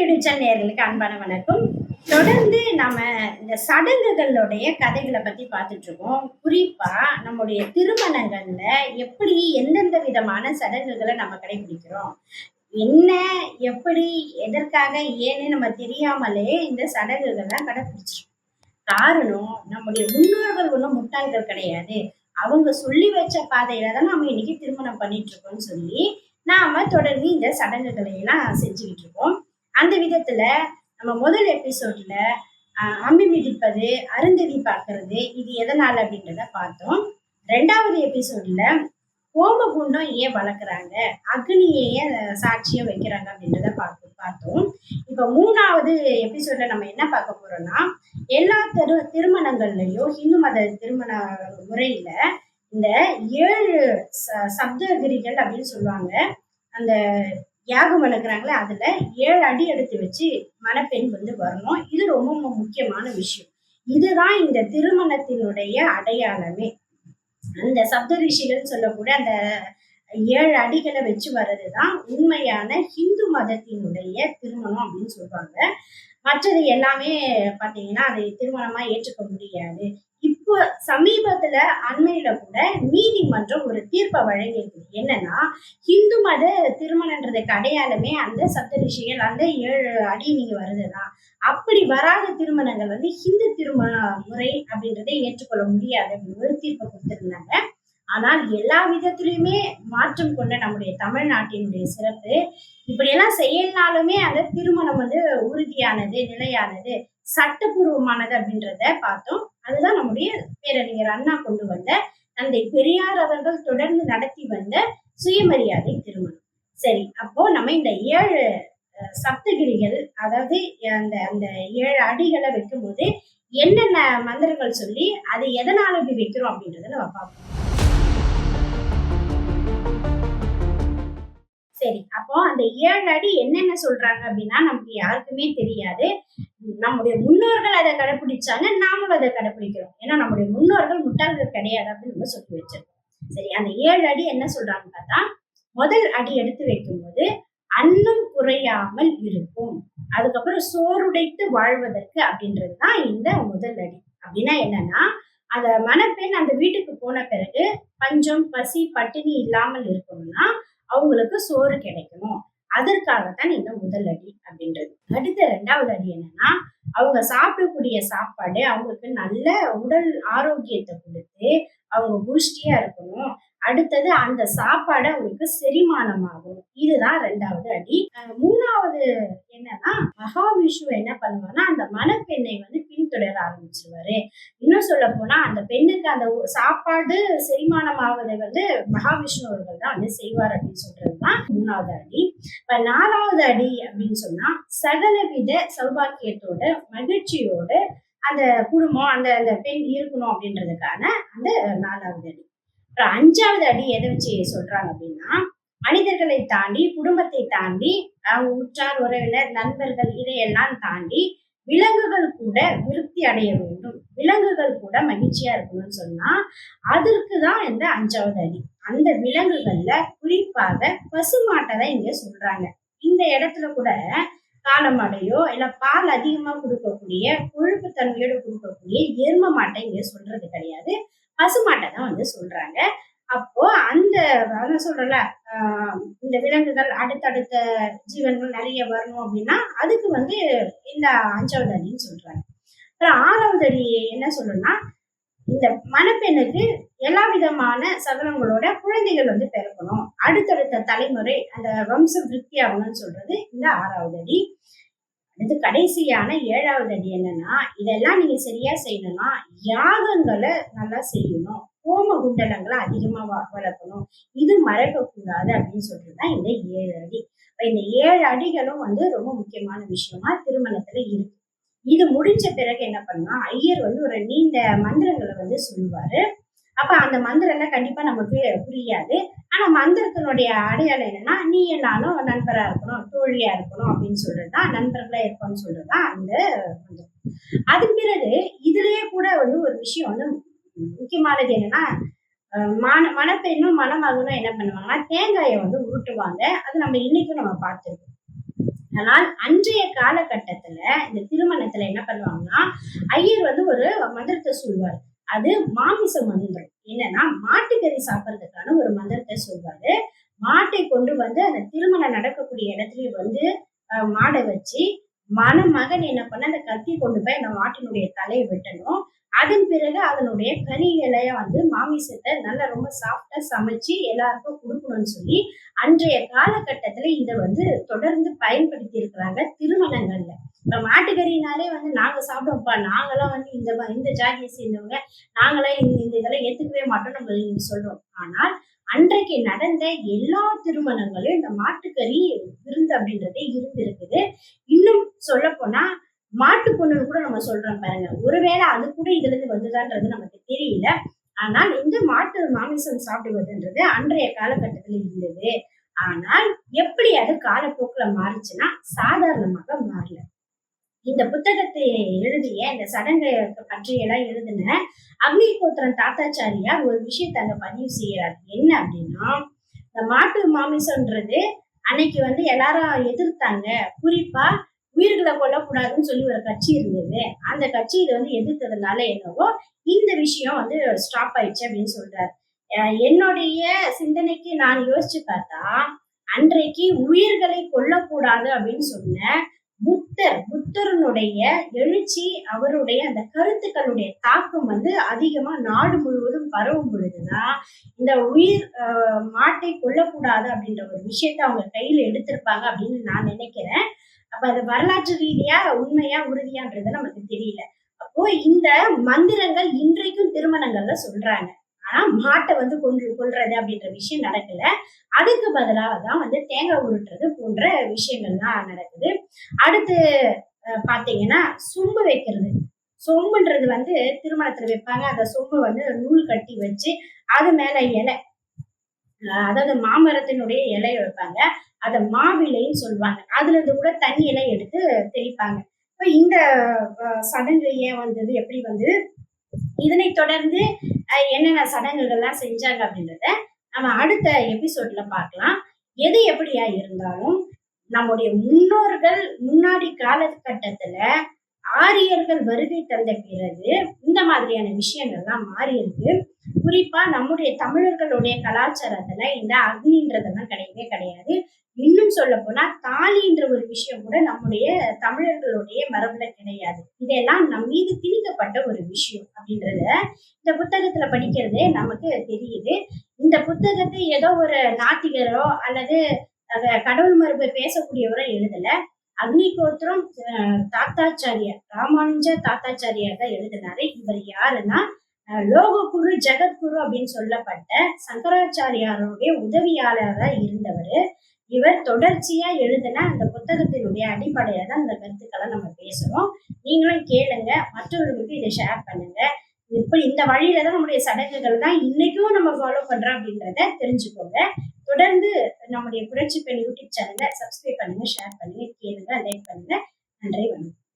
YouTube channel அன்பான வணக்கம். தொடர்ந்து நம்ம இந்த சடங்குகளுடைய கதைகளை பத்தி பார்த்துட்டு இருக்கோம். குறிப்பா நம்முடைய திருமணங்கள்ல எப்படி எந்தெந்த விதமான சடங்குகளை நம்ம கடைபிடிக்கிறோம்? என்ன எப்படி எதற்காக ஏன்னு நம்ம தெரியாமலே இந்த சடங்குகளை கடைபிடிச்சிருக்கோம். காரணம் நம்முடைய முன்னோர்கள் ஒன்றும் முட்டாள்கள் கிடையாது. அவங்க சொல்லி வச்ச பாதையில தான் நம்ம இன்னைக்கு திருமணம் பண்ணிட்டு இருக்கோம்னு சொல்லி நாம தொடர்ந்து இந்த சடங்குகளை எல்லாம் செஞ்சுக்கிட்டு இருக்கோம். அந்த விதத்துல நம்ம முதல் எபிசோட்ல அம்மி மிதிப்பது அருந்ததி பார்க்கறது இது எதனால அப்படின்றத பார்த்தோம். ரெண்டாவது எபிசோட்ல ஹோமகுண்டம் ஏன் வளர்க்குறாங்க அக்னியையே சாட்சியம் வைக்கிறாங்க அப்படின்றத பார்த்து பார்த்தோம். இப்போ மூணாவது எபிசோட்ல நம்ம என்ன பார்க்க போறோம்னா எல்லா திரு திருமணங்கள்லையும் இந்து மத திருமண முறையில இந்த ஏழு ச சப்தகிரிகள் அப்படின்னு சொல்லுவாங்க. அந்த யாகம் வளர்க்குறாங்களே அதுல ஏழு அடி எடுத்து வச்சு மணப்பெண் வந்து வரணும். இது ரொம்ப முக்கியமான விஷயம். இதுதான் இந்த திருமணத்தினுடைய அடையாளமே. அந்த சப்த ரிஷிகள் சொல்லக்கூடிய அந்த ஏழு அடிகளை வச்சு வர்றது தான் உண்மையான ஹிந்து மதத்தினுடைய திருமணம் அப்படின்னு சொல்றாங்க. மற்றது எல்லாமே பார்த்தீங்கன்னா அதை திருமணமா ஏற்றுக்க முடியாது. இப்போ சமீபத்துல அண்மையில கூட நீதிமன்றம் ஒரு தீர்ப்பை வழங்கியிருக்கு. என்னன்னா ஹிந்து மத திருமணன்றதுக்கு அடையாளமே அந்த சப்த ரிஷிகள் அந்த ஏழு அடி நீங்க வருதுதான். அப்படி வராத திருமணங்கள் வந்து ஹிந்து திருமண முறை அப்படின்றதை ஏற்றுக்கொள்ள முடியாது அப்படின்னு ஒரு தீர்ப்பை கொடுத்திருந்தாங்க. ஆனால் எல்லா விதத்திலையுமே மாற்றம் கொண்ட நம்முடைய தமிழ்நாட்டினுடைய சிறப்பு இப்படியெல்லாம் செய்யலனாலுமே அந்த திருமணம் வந்து உறுதியானது நிலையானது சட்டப்பூர்வமானது அப்படின்றத பார்த்தோம். அதுதான் நம்முடைய பேரறிஞர் அண்ணா கொண்டு வந்த தந்தை பெரியார் அவர்கள் தொடர்ந்து நடத்தி வந்த சுயமரியாதை திருமணம். சரி அப்போ நம்ம இந்த ஏழு சப்தகிரிகள் அதாவது அந்த அந்த ஏழு அடிகளை வைக்கும்போது என்னென்ன மந்திரங்கள் சொல்லி அது எதனால இப்படி வைக்கிறோம் அப்படின்றத நம்ம பார்ப்போம். சரி அப்போ அந்த ஏழு அடி என்னென்ன சொல்றாங்க அப்படின்னா நமக்கு யாருக்குமே தெரியாது. நம்முடைய முன்னோர்கள் அதை கடைபிடிச்சாங்க நாமளும் அதை கடைபிடிக்கிறோம் ஏன்னா நம்முடைய முன்னோர்கள் முட்டாள்கள் கிடையாது அப்படின்னு நம்ம சொல்லி வச்சிருக்கோம். சரி அந்த ஏழு அடி என்ன சொல்றாங்க பார்த்தா முதல் அடி எடுத்து வைக்கும்போது அன்னம் குறையாமல் இருக்கும். அதுக்கப்புறம் சோறுடைத்து வாழ்வதற்கு அப்படின்றது தான் இந்த முதல் அடி. அப்படின்னா என்னன்னா அந்த மணப்பெண் அந்த வீட்டுக்கு போன பிறகு பஞ்சம் பசி பட்டினி இல்லாமல் இருக்கணும்னா அவங்களுக்கு சோறு கிடைக்கணும். அதற்காகத்தான் இந்த முதல் அடி அப்படின்றது. அடுத்த ரெண்டாவது அடி என்னன்னா அவங்க சாப்பிடக்கூடிய சாப்பாடு அவங்களுக்கு நல்ல உடல் ஆரோக்கியத்தை கொடுத்து அவங்க புஷ்டியா இருக்கணும். அடுத்தது அந்த சாப்பாடு அவங்களுக்கு செரிமானமாகும் இதுதான் ரெண்டாவது அடி. மூணாவது என்னன்னா மகாவிஷ்ணு என்ன பண்ணுவாருன்னா அந்த மணப்பெண்ணை வந்து பின்தொடர ஆரம்பிச்சிருவாரு. இன்னும் சொல்ல போனா அந்த பெண்ணுக்கு அந்த சாப்பாடு சாப்பாடு செரிமானமாவதை வந்து மகாவிஷ்ணு அவர்கள் தான் வந்து செய்வார் அப்படின்னு சொல்றதுதான் மூணாவது அடி. இப்ப நாலாவது அடி அப்படின்னு சொன்னா சகலவித சௌபாக்கியத்தோட மகிழ்ச்சியோட அந்த குடும்பம் அந்த அந்த பெண் இருக்கணும் அப்படின்றதுக்கான அந்த நாலாவது அடி. அப்புறம் அஞ்சாவது அடி எதை வச்சு சொல்றாங்க அப்படின்னா மனிதர்களை தாண்டி குடும்பத்தை தாண்டி அவங்க உற்றார் உறவினர் நண்பர்கள் இதையெல்லாம் தாண்டி விலங்குகள் கூட விருத்தி அடைய வேண்டும். விலங்குகள் கூட மகிழ்ச்சியா இருக்கணும்னு சொன்னா அதற்கு தான் இந்த அஞ்சாவது அடி. அந்த விலங்குகள்ல குறிப்பாக பசுமாட்டை தான் இங்க சொல்றாங்க. இந்த இடத்துல கூட காலமாடையோ இல்ல பால் அதிகமா கொடுக்கக்கூடிய கொழுப்பு தன்மையோடு கொடுக்கக்கூடிய எரும மாட்டை இங்க சொல்றது கிடையாது. பசுமாட்டை தான் வந்து சொல்றாங்க. அப்போ அந்த அதான் சொல்றல ஆஹ் இந்த விலங்குகள் அடுத்தடுத்த ஜீவன்கள் நிறைய வரணும் அப்படின்னா அதுக்கு வந்து இந்த அஞ்சாவது அடின்னு சொல்றாங்க. அப்புறம் ஆறாவது அடி என்ன சொல்லணும்னா இந்த மணப்பெண்ணுக்கு எல்லா விதமான சகலங்களோட குழந்தைகள் வந்து பிறக்கணும். அடுத்தடுத்த தலைமுறை அந்த வம்ச விருத்தி ஆகணும்னு சொல்றது இந்த ஆறாவது அடி. அடுத்து கடைசியான ஏழாவது அடி என்னன்னா இதெல்லாம் நீங்க சரியா செய்யணும்னா யாகங்களை நல்லா செய்யணும். ஹோம குண்டலங்களை அதிகமா வளர்க்கணும். இது மறக்கக்கூடாது அப்படின்னு சொல்றதுதான் இந்த ஏழு அடி. இந்த ஏழு அடிகளும் வந்து ரொம்ப முக்கியமான விஷயமா திருமணத்துல இருக்கு. இது முடிஞ்ச பிறகு என்ன பண்ணா ஐயர் வந்து ஒரு நீண்ட மந்திரங்களை வந்து சொல்லுவாரு. அப்ப அந்த மந்திரம்லாம் கண்டிப்பா நமக்கு புரியாது. ஆனா மந்திரத்தினுடைய அடையாளம் என்னன்னா நீ எல்லாரும் நண்பரா இருக்கணும் தோழியா இருக்கணும் அப்படின்னு சொல்றதுதான் நண்பர்களா இருக்கணும்னு சொல்றதுதான் அந்த மந்திரம். அதன் பிறகு இதுலயே கூட வந்து ஒரு விஷயம் வந்து முக்கியமானது என்னன்னா அஹ் மண மணப்பெண்ணும் மணமகனும் என்ன பண்ணுவாங்கன்னா தேங்காயை வந்து உருட்டுவாங்க. அது நம்ம இன்னைக்கும் நம்ம பார்த்துருக்கோம். ஆனால் அன்றைய காலகட்டத்துல இந்த திருமணத்துல என்ன பண்ணுவாங்கன்னா ஐயர் வந்து ஒரு மந்திரத்தை சொல்வார் அது மாமிச மந்திரம் என்னன்னா மாட்டுக்கறி சாப்பிட்றதுக்கான ஒரு மந்திரத்தை சொல்வாரு. மாட்டை கொண்டு வந்து அந்த திருமணம் நடக்கக்கூடிய இடத்துலயே வந்து மாடை வச்சு மணமகன் என்ன பண்ண அந்த கத்தி கொண்டு போய் அந்த மாட்டினுடைய தலையை வெட்டணும். அதன் பிறகு அதனுடைய கறிகளை வந்து மாமிசத்தை நல்லா ரொம்ப சாஃப்டா சமைச்சு எல்லாருக்கும் கொடுக்கணும்னு சொல்லி அன்றைய காலகட்டத்துல இதை வந்து தொடர்ந்து பயன்படுத்தி இருக்கிறாங்க திருமணங்கள்ல. இப்போ மாட்டுக்கறினாலே வந்து நாங்க சாப்பிடுவோம்ப்பா நாங்களாம் வந்து இந்த இந்த ஜாதியை சேர்ந்தவங்க. நாங்களாம் இந்த இந்த இதெல்லாம் ஏத்துக்கவே மாட்டோம் நம்ம நீங்கள் சொல்றோம். ஆனால் அன்றைக்கு நடந்த எல்லா திருமணங்களும் இந்த மாட்டுக்கறி விருந்து அப்படின்றதே இருந்திருக்குது. இன்னும் சொல்ல போனா மாட்டு பொண்ணுன்னு கூட நம்ம சொல்றோம் பாருங்க. ஒருவேளை அது கூட இதுல இருந்து வந்ததான்றது நமக்கு தெரியல. ஆனால் இந்த மாட்டு மாமிசம் சாப்பிடுவதுன்றது அன்றைய காலகட்டத்துல இருந்தது. ஆனால் எப்படி அது காலப்போக்குல மாறுச்சுன்னா சாதாரணமாக மாறல. இந்த புத்தகத்தை எழுதிய இந்த சடங்கை பற்றியெல்லாம் எழுதின அக்னிகோத்திரன் தாத்தாச்சாரியார் ஒரு விஷயத்தை அங்க பதிவு செய்யறாரு என்ன அப்படின்னா இந்த மாட்டு மாமிசம்ன்றது அன்னைக்கு வந்து எல்லாரும் எதிர்த்தாங்க. குறிப்பா உயிர்களை கொல்லக்கூடாதுன்னு சொல்லி ஒரு கட்சி இருந்தது. அந்த கட்சி இதை வந்து எதிர்த்ததுனால என்னவோ இந்த விஷயம் வந்து ஸ்டாப் ஆயிடுச்சு அப்படின்னு சொல்றாரு. என்னுடைய சிந்தனைக்கு நான் யோசிச்சு பார்த்தா அன்றைக்கு உயிர்களை கொல்லக்கூடாது அப்படின்னு சொன்ன புத்தர் புத்தருனுடைய எழுச்சி அவருடைய அந்த கருத்துக்களுடைய தாக்கம் வந்து அதிகமா நாடு முழுவதும் பரவும் பொழுதுதான் இந்த உயிர் மாட்டை கொல்லக்கூடாது அப்படின்ற ஒரு விஷயத்த அவங்க கையில எடுத்திருப்பாங்க அப்படின்னு நான் நினைக்கிறேன். அப்ப அது வரலாற்று ரீதியா உண்மையா உறுதியான்றது நமக்கு தெரியல. அப்போ இந்த மந்திரங்கள் இன்றைக்கும் திருமணங்கள்ல சொல்றாங்க. ஆனா மாட்டை வந்து கொன்று கொள்றது அப்படின்ற விஷயம் நடக்கல. அதுக்கு பதிலாக தான் வந்து தேங்காய் உருட்டுறது போன்ற விஷயங்கள்லாம் நடக்குது. அடுத்து பாத்தீங்கன்னா சொம்பு வைக்கிறது. சொம்புன்றது வந்து திருமணத்துல வைப்பாங்க. அந்த சொம்பு வந்து நூல் கட்டி வச்சு அது மேல இலை அதாவது மாமரத்தினுடைய இலையை வைப்பாங்க. அதை மாவிலைன்னு சொல்லுவாங்க. அதுல இருந்து கூட தண்ணி இலை எடுத்து தெளிப்பாங்க. இப்ப இந்த சடங்கு ஏன் வந்தது? எப்படி வந்து இதனை தொடர்ந்து என்னென்ன சடங்குகள்லாம் செஞ்சாங்க அப்படின்றத நம்ம அடுத்த எபிசோட்ல பார்க்கலாம். எது எப்படியா இருந்தாலும் நம்முடைய முன்னோர்கள் முன்னாடி காலகட்டத்துல ஆரியர்கள் வருகை தந்த பிறகு இந்த மாதிரியான விஷயங்கள்லாம் மாறி இருக்கு குறிப்பா நம்முடைய தமிழர்களுடைய கலாச்சாரத்துல இந்த அக்னின்றதெல்லாம் கிடையவே கிடையாது. இன்னும் சொல்ல போனா தாலின்ற ஒரு விஷயம் கூட நம்முடைய தமிழர்களுடைய மரபுல கிடையாது. இதெல்லாம் நம் மீது திணிக்கப்பட்ட ஒரு விஷயம். அப்படின்றத இந்த புத்தகத்துல படிக்கிறதே நமக்கு தெரியுது. இந்த புத்தகத்தை ஏதோ ஒரு நாத்திகரோ அல்லது கடவுள் மரபு பேசக்கூடியவரோ எழுதல. அக்னிகோத்திரம் அஹ், தாத்தாச்சாரியார் ராமானுஜ தாத்தாச்சாரியார் தான் எழுதினாரு. இவர் யாருன்னா லோககுரு ஜெகத்குரு அப்படின்னு சொல்லப்பட்ட சங்கராச்சாரியாருடைய உதவியாளராக இருந்தவர். இவர் தொடர்ச்சியா எழுதின அந்த புத்தகத்தினுடைய அடிப்படையில தான் இந்த கருத்துக்களை நம்ம பேசுறோம். நீங்களும் கேளுங்க. மற்றவர்களுக்கு இதை ஷேர் பண்ணுங்க. இப்படி இந்த வழியில தான் நம்முடைய சடங்குகள் தான் இன்னைக்கும் நம்ம ஃபாலோ பண்றோம் அப்படின்றத தெரிஞ்சுக்கோங்க. தொடர்ந்து நம்முடைய புரட்சி பெண் யூடியூப் சேனலை சப்ஸ்கிரைப் பண்ணுங்க ஷேர் பண்ணுங்க கேளுங்க லைக் பண்ணுங்க. நன்றி வணக்கம்.